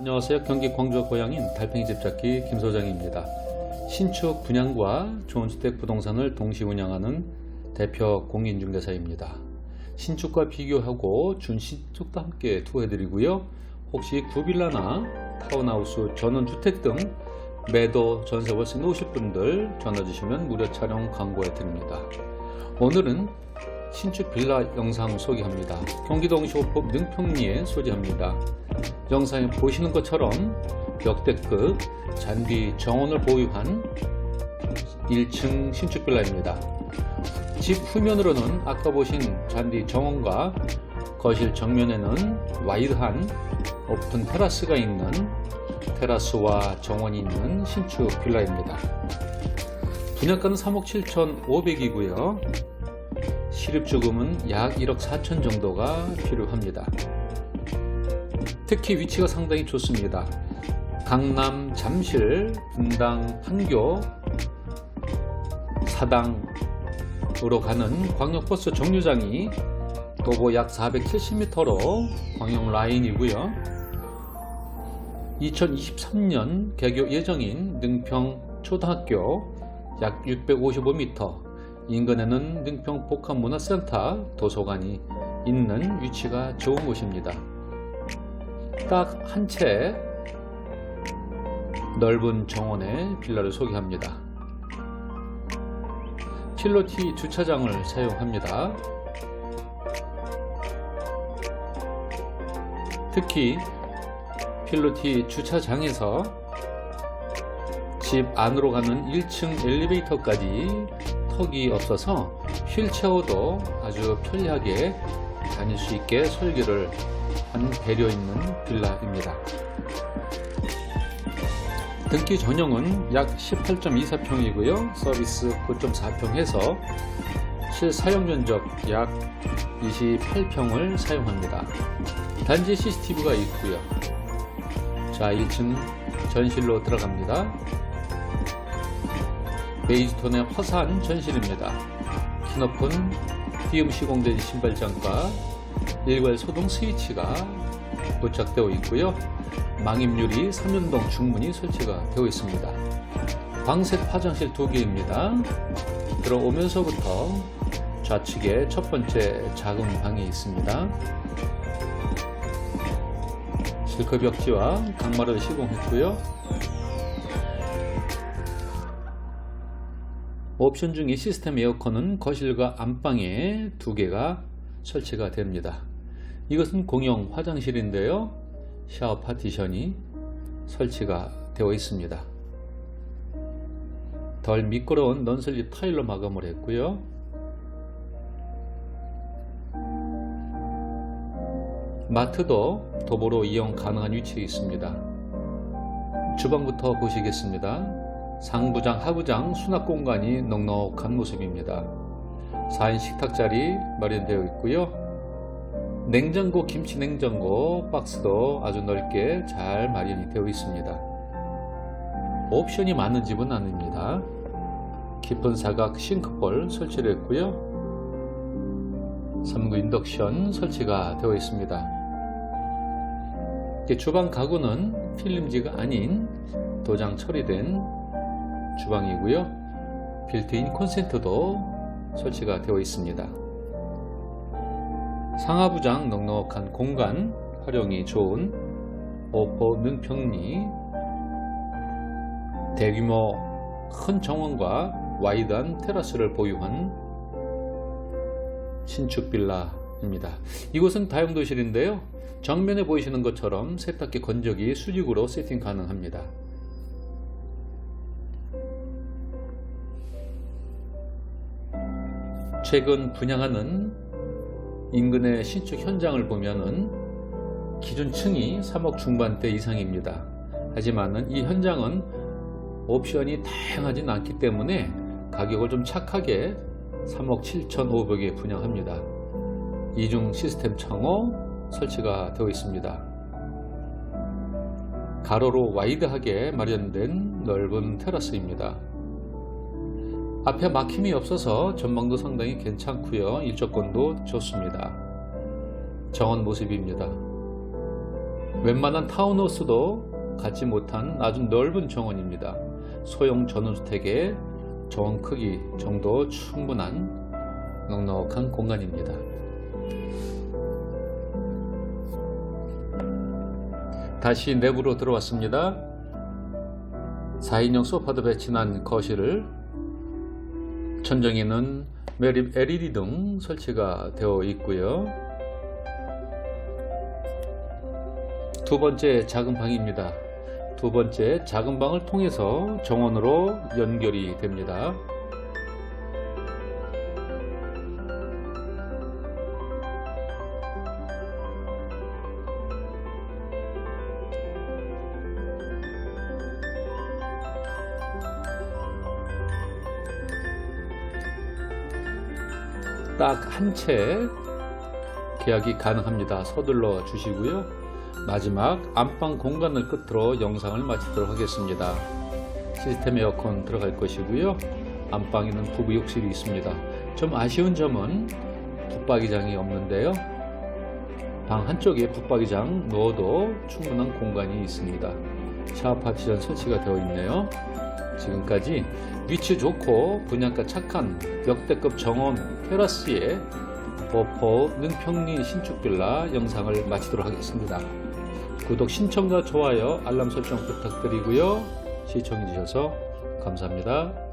안녕하세요. 경기 광주가 고향인 달팽이 집잡기 김 소장입니다. 신축 분양과 좋은주택 부동산을 동시 운영하는 대표 공인중개사입니다. 신축과 비교하고 준신축도 함께 투어해드리고요. 혹시 구빌라나 타운하우스, 전원주택 등 매도 전세 월세 놓으실 분들 전화 주시면 무료 촬영 광고해 드립니다. 오늘은 신축 빌라 영상 소개합니다. 경기도 응시호법 능평리에 소재합니다. 영상에 보시는 것처럼 역대급 잔디 정원을 보유한 1층 신축 빌라입니다. 집 후면으로는 아까 보신 잔디 정원과 거실 정면에는 와이드한 오픈 테라스가 있는 테라스와 정원이 있는 신축 빌라입니다. 분양가는 3억 7,500이고요. 실입주금은 약 1억 4천 정도가 필요합니다. 특히 위치가 상당히 좋습니다. 강남 잠실, 분당 판교, 사당으로 가는 광역버스 정류장이 도보 약 470m로 광역 라인이고요. 2023년 개교 예정인 능평 초등학교 약 655m, 인근에는 능평 복합문화센터 도서관이 있는 위치가 좋은 곳입니다. 딱 한 채 넓은 정원의 빌라를 소개합니다. 필로티 주차장을 사용합니다. 특히 필로티 주차장에서 집 안으로 가는 1층 엘리베이터까지 턱이 없어서 휠체어도 아주 편리하게 다닐 수 있게 설계를 한 배려 있는 빌라입니다. 등기 전용은 약 18.24평이고요. 서비스 9.4평 해서 실사용 면적 약 28평을 사용합니다. 단지 CCTV가 있고요. 자, 1층 전실로 들어갑니다. 베이지톤의 화사한 전실입니다. 키 높은 디움 시공된 신발장과 일괄 소동 스위치가 부착되어 있고요. 망임유리 3연동 중문이 설치가 되어 있습니다. 방색 화장실 두 개입니다. 들어오면서부터 좌측에 첫 번째 작은 방이 있습니다. 실크 벽지와 강마를 시공했고요. 옵션 중에 시스템 에어컨은 거실과 안방에 두 개가 설치가 됩니다. 이것은 공용 화장실인데요. 샤워 파티션이 설치가 되어 있습니다. 덜 미끄러운 넌슬립 타일로 마감을 했고요. 마트도 도보로 이용 가능한 위치에 있습니다. 주방부터 보시겠습니다. 상부장, 하부장 수납 공간이 넉넉한 모습입니다. 4인 식탁 자리 마련되어 있고요. 냉장고, 김치 냉장고 박스도 아주 넓게 잘 마련이 되어 있습니다. 옵션이 많은 집은 아닙니다. 깊은 사각 싱크볼 설치를 했고요. 3구 인덕션 설치가 되어 있습니다. 주방 가구는 필름지가 아닌 도장 처리된 주방이고요. 빌트인 콘센트도 설치가 되어 있습니다. 상하부장 넉넉한 공간 활용이 좋은 오포 능평리 대규모 큰 정원과 와이드한 테라스를 보유한 신축 빌라입니다. 이곳은 다용도실인데요. 정면에 보이시는 것처럼 세탁기 건조기 수직으로 세팅 가능합니다. 최근 분양하는 인근의 신축 현장을 보면은 기준 층이 3억 중반대 이상입니다. 하지만은 이 현장은 옵션이 다양하진 않기 때문에 가격을 좀 착하게 3억 7,500에 분양합니다. 이중 시스템 창호 설치가 되어 있습니다. 가로로 와이드하게 마련된 넓은 테라스입니다. 앞에 막힘이 없어서 전망도 상당히 괜찮고요. 일조권도 좋습니다. 정원 모습입니다. 웬만한 타운하우스도 갖지 못한 아주 넓은 정원입니다. 소형 전원주택의 정원 크기 정도 충분한 넉넉한 공간입니다. 다시 내부로 들어왔습니다. 4인용 소파도 배치한 거실을 천정에는 매립 LED 등 설치가 되어 있고요. 두 번째 작은 방입니다. 두 번째 작은 방을 통해서 정원으로 연결이 됩니다. 딱 한 채 계약이 가능합니다. 서둘러 주시고요. 마지막 안방 공간을 끝으로 영상을 마치도록 하겠습니다. 시스템 에어컨 들어갈 것이고요. 안방에는 부부 욕실이 있습니다. 좀 아쉬운 점은 붙박이장이 없는데요. 방 한쪽에 붙박이장 넣어도 충분한 공간이 있습니다. 샤워 파티션 설치가 되어 있네요. 지금까지 위치 좋고 분양가 착한 역대급 정원 테라스의 버퍼 능평리 신축빌라 영상을 마치도록 하겠습니다. 구독 신청과 좋아요 알람 설정 부탁드리고요. 시청해 주셔서 감사합니다.